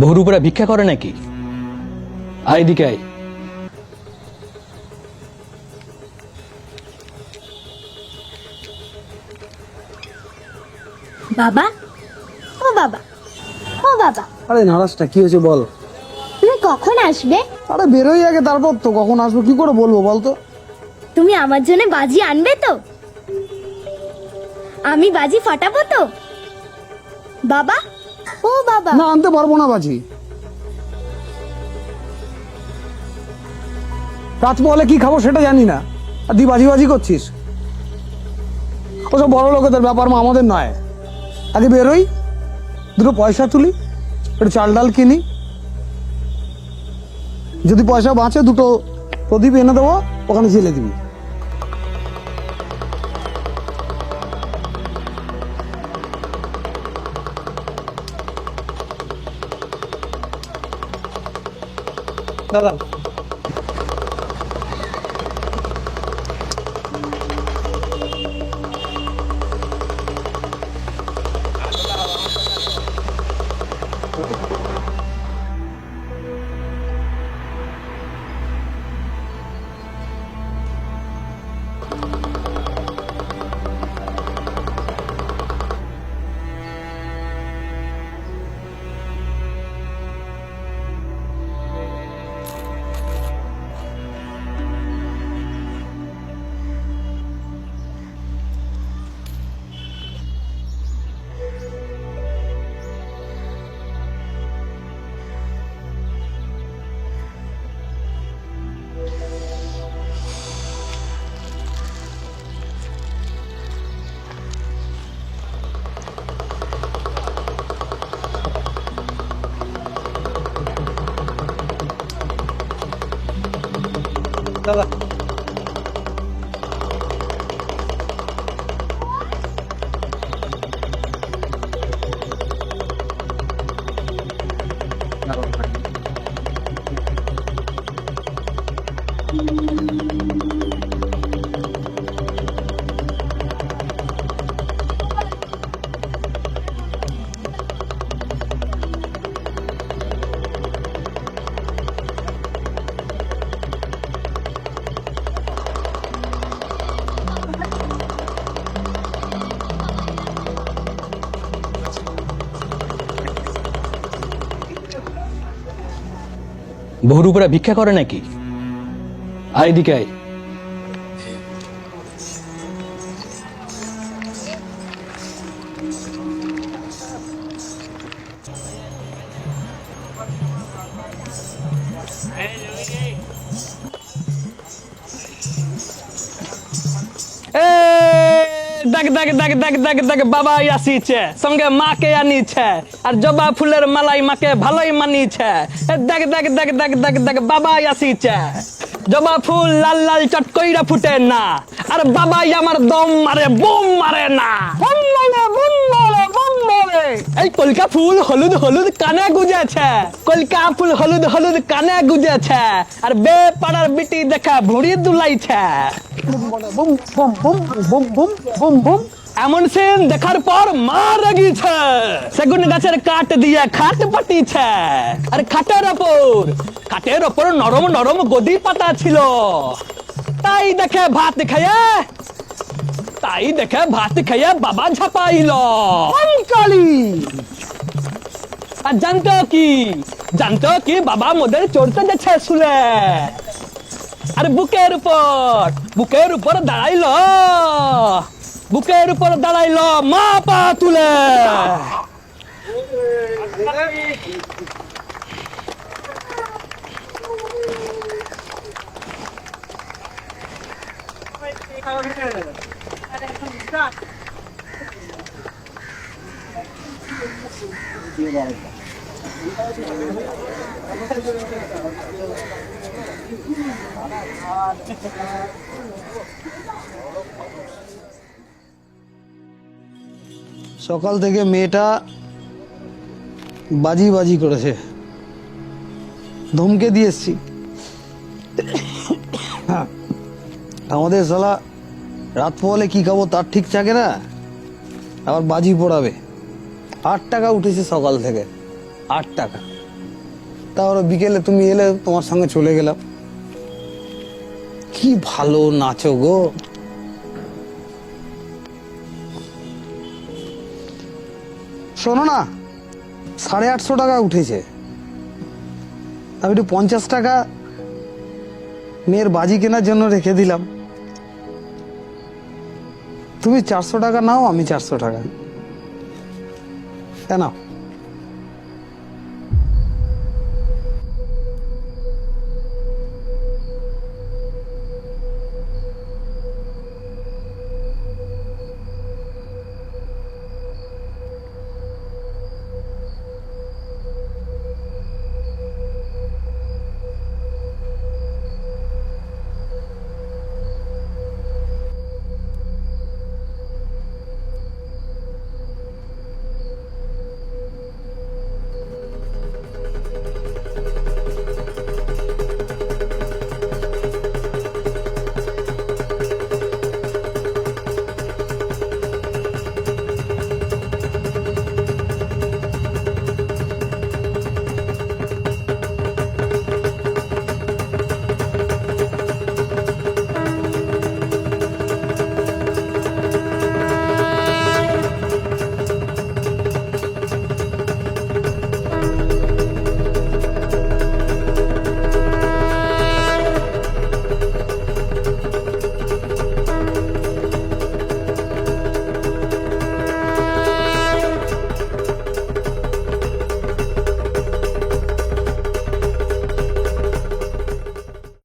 বহুরূপরা ভিক্ষা করে নাকি? আয় দিকে আয়। বাবা? ও বাবা। ও বাবা। আরে নারাজটা কি হয়েছে বল? তুমি কখন আসবে? আরে বেরোই আগে তারপর তো কখন আসব কি করে বলব বলতো তুমি আমার জন্য বাজি আনবে তো? আমি বাজি ফাটাবো তো? বাবা ও বাবা। না, আনতে পারব না বাজি। বলে কি খাব সেটা জানি না। আর তুই বাজি বাজি করছিস। ওসব বড় লোকেদের ব্যাপার মা, আমাদের নয়। আগে বেরোই, দুটো পয়সা তুলি, একটু চাল ডাল কিনি। যদি পয়সা বাঁচে, দুটো প্রদীপ এনে দেবো, ওখানে জেলে দিবি। 사람. 体なるほど。বহুরূপরা ভিক্ষা করে নাকি? আয় দিকে আয়। দেখ দেখ দেখ দেখ দেখ দেখ বাবা আসিছে সঙ্গে মাকে আনিছে আর জবা ফুলের মালাই মাকে ভালোই মানিছে দেখ দেখ দেখ দেখ দেখ দেখ বাবা আসিছে জবা ফুল লাল লাল চটকইরা ফুটে না আর বাবাই আমার দম মারে বুম মারে না এই কলকা ফুল হলুদ হলুদ কানে গুজেছে। কলকা ফুল হলুদ হলুদ কানে গুজেছে। আর বে পাড়ার বিটি দেখা ভুড়ি দুলাইছে। এমন সিন দেখার পর মা রাগিছে। সেগুন গাছের কাঠ দিয়ে খাট পাতিছে আর খাটের ওপর খাটের ওপর নরম নরম গদি পাতা ছিল। তাই দেখে ভাত খাইয়ে তাই দেখে ভাত খাইয়ে বাবা ঝাপাইল। কালী আর জানতো কি? জানতো কি বাবা মোদের চড়তে যাচ্ছে শুলে আর বুকের উপর বুকের উপর দাঁড়াইল। বুকের উপর দাঁড়াইল মা পা তুলে। সকাল থেকে মেয়েটা বাজি বাজি করেছে। ধমকে দিয়ে এসছি। আমাদের সালা রাত পোয়ালে কি খাব তার ঠিক থাকে না? আবার বাজি পড়াবে। আট টাকা উঠেছে সকাল থেকে। আট টাকা। তারপরে বিকেলে তুমি এলে তোমার সঙ্গে চলে গেলাম। কি ভালো নাচো গো। শোনো না, সাড়ে আটশো টাকা উঠেছে। আমি একটু পঞ্চাশ টাকা মেয়ের বাজি কেনার জন্য রেখে দিলাম। তুমি চারশো টাকা নাও আমি চারশো টাকা। কেন